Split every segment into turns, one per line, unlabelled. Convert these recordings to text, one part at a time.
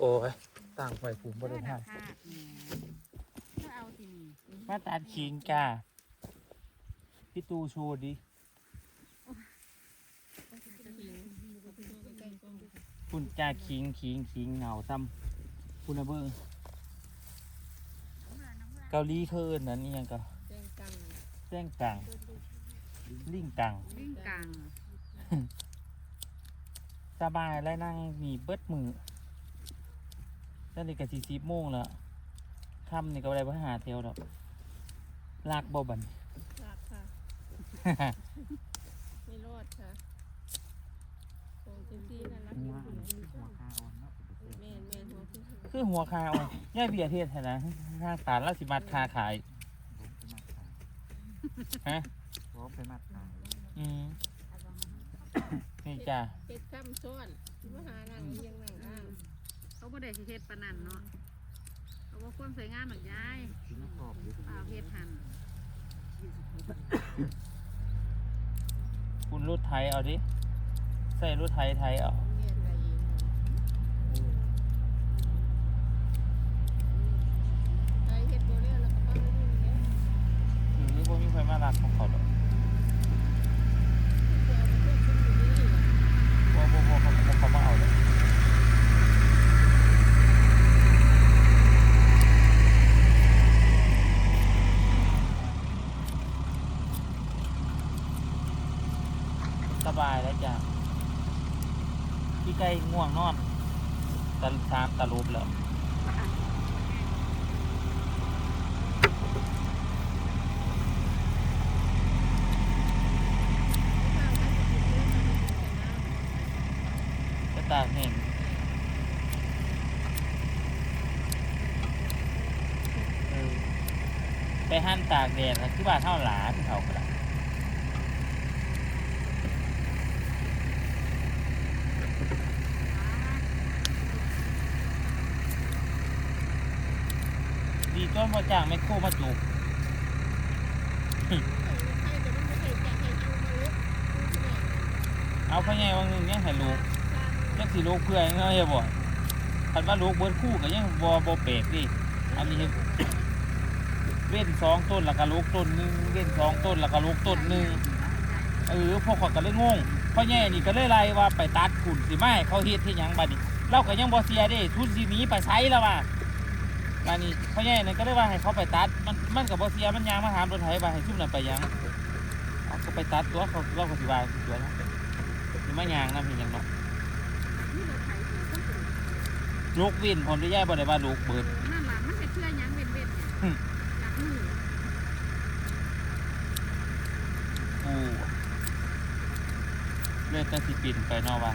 โอ้ยต่างไฟผูกบริหาร
ค่ะก็เอาสินี่
มาตาดคิงกาพี่ตูโชว์ดิคุณจาคิงคิงคิงเหงาซ้ำคุณนะเบิ้งเกาหลีเขาเอินนั้นนี่ยังก็
แจ้งกัน
แจ้งกังลิงกัง
ลิงกัง
สบายแล้วนั่งมีเบิดมือ ตอนนี้ก็สี่สิบโมงแล้วค่ำนี่ก็ได้ไปหาเที่ยวดอกลากบ่บัน
รักค่ะ ไม่รอดค่ะของเจนซี่น่ารักอยู่แม่นแม่นหัวขึ้น
คือหัวคาอ่อนย่ายเบียร์เทศแท้นะทางป่านเราสิมัดคาขายฮะ
พร้อมไปมาตาย
อืมนี่จ้ะ
เฮ็ดซ้ำซ้อนมาหานั่งเรียงนั่งอ้าง
เขาบ่ได้สิเฮ็ดปานนั้นเนาะเขาบ่ความสวยงามหรอกยาย
กินน้ำกรอบอยู่
เปล่าเฮ็ดหัน
คุณรูดไทยเอาดิ ใส่รูดไทยไทยเอา
เรียนอะไรเองใครเฮ็ดบ่แล้วแล้วก็ป้าไม่รู้เนี่ย
หรือว่ามีใครมารักของเขาหรอก
จะเอาไปพวกคุณอยู่นี่
ว่าว่าว่าเขาเขามาเอาเลยสบายแล้วจ้ะ พี่ไก่ง่วงนอนตะสามตะลุบแล้วตากเห็นไปหั่นตากแดดคือบ้านเท่าหลาที่เขาก็ได้ดี ต้นมาจ้างไม่โครมาจุกเอาพ่อใหญ่วังหนึงยังให้ลูกยังสิลูกเพื่อนเงยบ่คันว่าลูกเบิดคู่ก็ยังบ่บ่เปกดิอันนี้เว้นสองต้นแล้วก็ลูกต้นหนึ่งเว้นสองต้นแล้วก็ลูกต้นหนึ่งเออพวกเขาก็เลยงงพ่อใหญ่นี่ก็เลยไล่ว่าไปตัดขุนสิไมาให้เขาเฮ็ดที่ยังบัดนี้เราก็ยังบ่เสียเด้ทุนสิหนีไปไสแล้วว่า บัดนี้พ่อใหญ่นั่นก็เลยว่าให้เขาไปตัด มันมันก็บ่เสียมันยางมาถามรถไถว่าให้ซุ่มนั่นไปหยังเอาก็ไปตัดตัวเขาเราก็สิว่าตัวเนาะสิมายางนำเฮ็ดหยังเนาะ
นี่รถไถสิคนอื่น
ลูกวินผมได้ย่ายบ่ได้ว่าลูกเบิด
นั่นล่ะมันเฮ็ดเพื่อหยังเว้นๆเนี่ย
อืม
อยากรู้
กูเลือดแต่สิปินไปเนาะว่า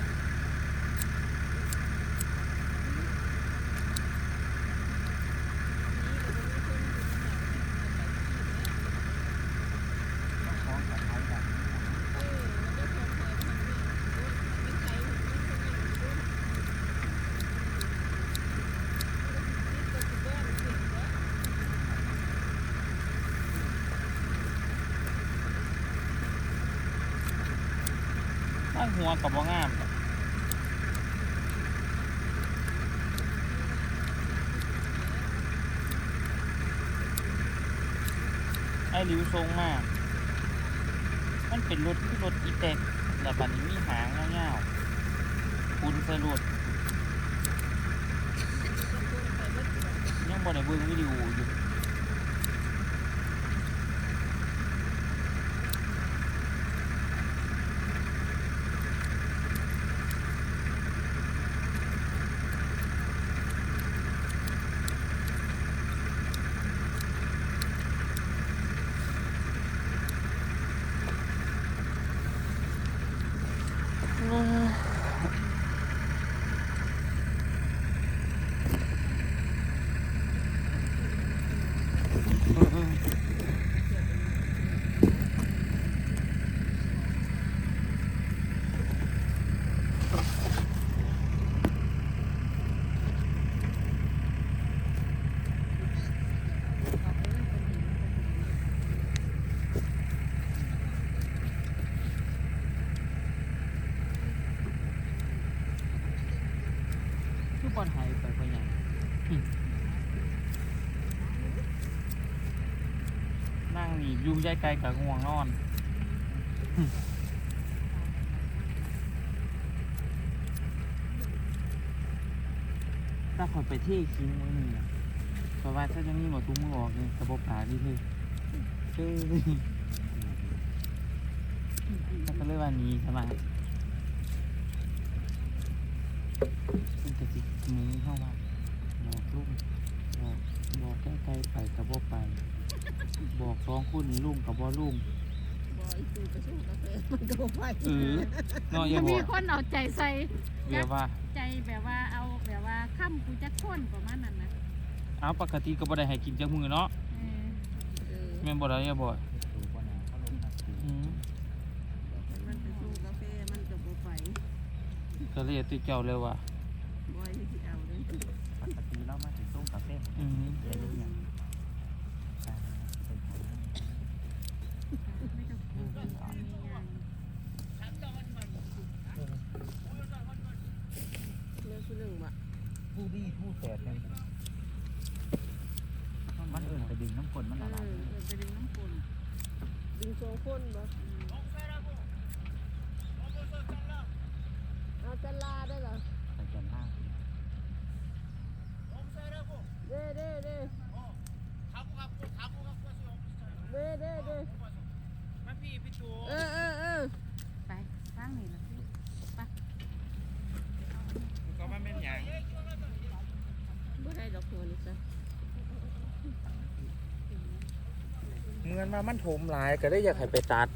พร้อมกับไทยแบบ
ตั้งหัวกับบ่งามดอกไอ้ริ้วทรงมาก มันเป็นรถคือรถอีแตกแต่บัดนี้มีหางเงาวๆคุณใส่รถยังบ่ได้เบิ่งวิดีโออยู่ ก่อนหายไปไปยังนั่งนีบอยู่ใกล้ๆกับง่วงนอนถ้าขอไปเที่คิงมือหนึ่งอะเพราะว่าถ้าจะมีหมดทุกมือออกนี่กระบอกปลาที่เท่เท่ถ้าก็เลยว่าหนี้ใช่ไหมซึ่ง กะสิหนี้เข้าว่าบอกลุงบอกบอกใกล้ๆไปกระบอกไป บอกสองคนนี้ลุงกับบ่ลุง
บอยสูกระสูกาแฟมันก็บ่ไป
เออเนาะอย่าบ
มี
อก
คนเอาใจใส่
เบียว่า
ใจแบบว่าเอาแบบว่าค่ำกูจะค้นประมาณนั้นนะ
เอาปกติก็บ่ได้ให้กินจักมือเนาะ
เออ
เออ
แม่นบ่ได้อย่าบอก
ดูว่านาเขาลงนักสี
อืม
มันไปสูกาแฟมันก็บ่ไป
ก็เลยติเจ้าเลยว่า
บอยสิเอาเด้อ
ปกติเรามาถึงส้มกาแฟ
อืม
เดี๋ยวนี้ยังตาเป็นของ
ไม่ต้องกลัวมีอย่าง
เรื่องคือเรื่องว่า
ผู้ดีผู้แสบเนี่ยมันเอื่นไปดึงน้ำกลมัน
เอ
ละ
อ
ลาย
เออไปดึงน้ำฝน
ดึงสองคนบ่เอาจะลาได้เหรอ
ไปจนล่าง
เด้เด้เด้เด้เด้เด้
มาพี่พี่ตู
เออเออเออ
ไปสร้างนี่ละสิ
ก็มาแม่นหยัง
บ่ได้ดอกหัวนี่ซะ
เงิ นมามันถมหลายก็ได้อยากให้ไปตัด